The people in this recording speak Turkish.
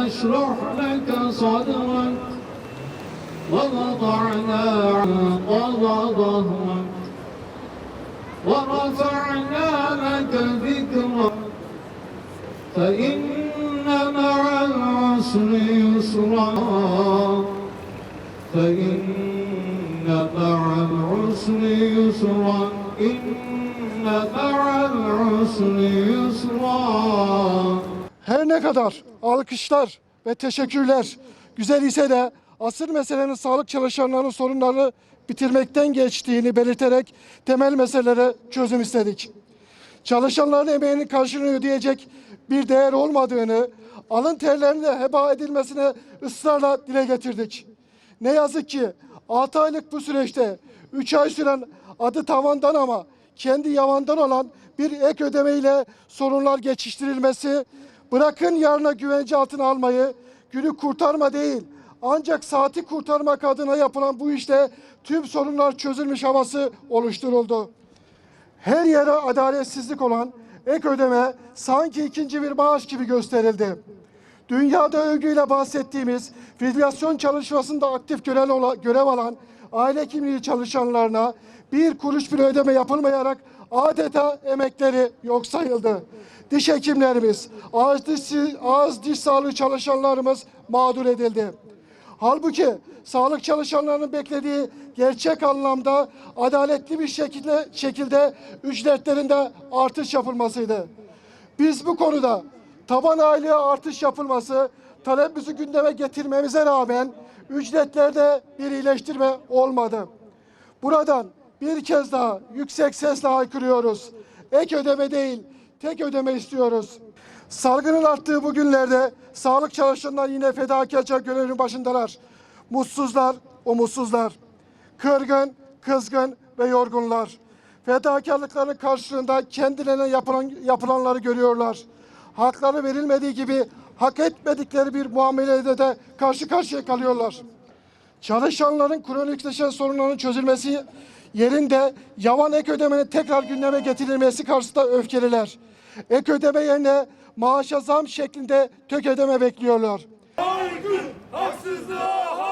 نشرح لك صدرك ووضعنا عنك ظهرك ورفعنا لك ذكرك فإن مع العسر يسرا فإن مع العسر يسرا إن مع العسر Her ne kadar alkışlar ve teşekkürler güzel ise de asır meselenin sağlık çalışanlarının sorunlarını bitirmekten geçtiğini belirterek temel meselelere çözüm istedik. Çalışanların emeğinin karşılığını ödeyecek bir değer olmadığını, alın terlerinin de heba edilmesine ısrarla dile getirdik. Ne yazık ki 6 aylık bu süreçte 3 ay süren adı tavandan ama kendi yavandan olan bir ek ödemeyle sorunlar geçiştirilmesi, bırakın yarına güvence altına almayı, günü kurtarma değil, ancak saati kurtarmak adına yapılan bu işte tüm sorunlar çözülmüş havası oluşturuldu her yere adaletsizlik olan ek ödeme sanki ikinci bir maaş gibi gösterildi. Dünyada övgüyle bahsettiğimiz filyasyon çalışmasında aktif görev, görev alan aile kimliği çalışanlarına bir kuruş bile ödeme yapılmayarak adeta emekleri yok sayıldı. Diş hekimlerimiz, ağız diş, ağız diş sağlığı çalışanlarımız mağdur edildi. Halbuki sağlık çalışanlarının beklediği gerçek anlamda adaletli bir şekilde şekilde ücretlerinde artış yapılmasıydı. Biz bu konuda taban aylığa artış yapılması talebimizi gündeme getirmemize rağmen ücretlerde bir iyileştirme olmadı. Buradan bir kez daha yüksek sesle haykırıyoruz. Ek ödeme değil, tek ödeme istiyoruz. Salgının arttığı bu günlerde sağlık çalışanları yine fedakarca görevin başındalar. Mutsuzlar, umutsuzlar. Kırgın, kızgın ve yorgunlar. Fedakarlıklarının karşılığında kendilerine yapılan, yapılanları görüyorlar. Hakları verilmediği gibi hak etmedikleri bir muamelede de karşı karşıya kalıyorlar. Çalışanların kronikleşen sorunların çözülmesi yerinde yavan ek ödemenin tekrar gündeme getirilmesi karşısında öfkeliler. Ek ödeme yerine maaşa zam şeklinde tök ödeme bekliyorlar. Haksızlığa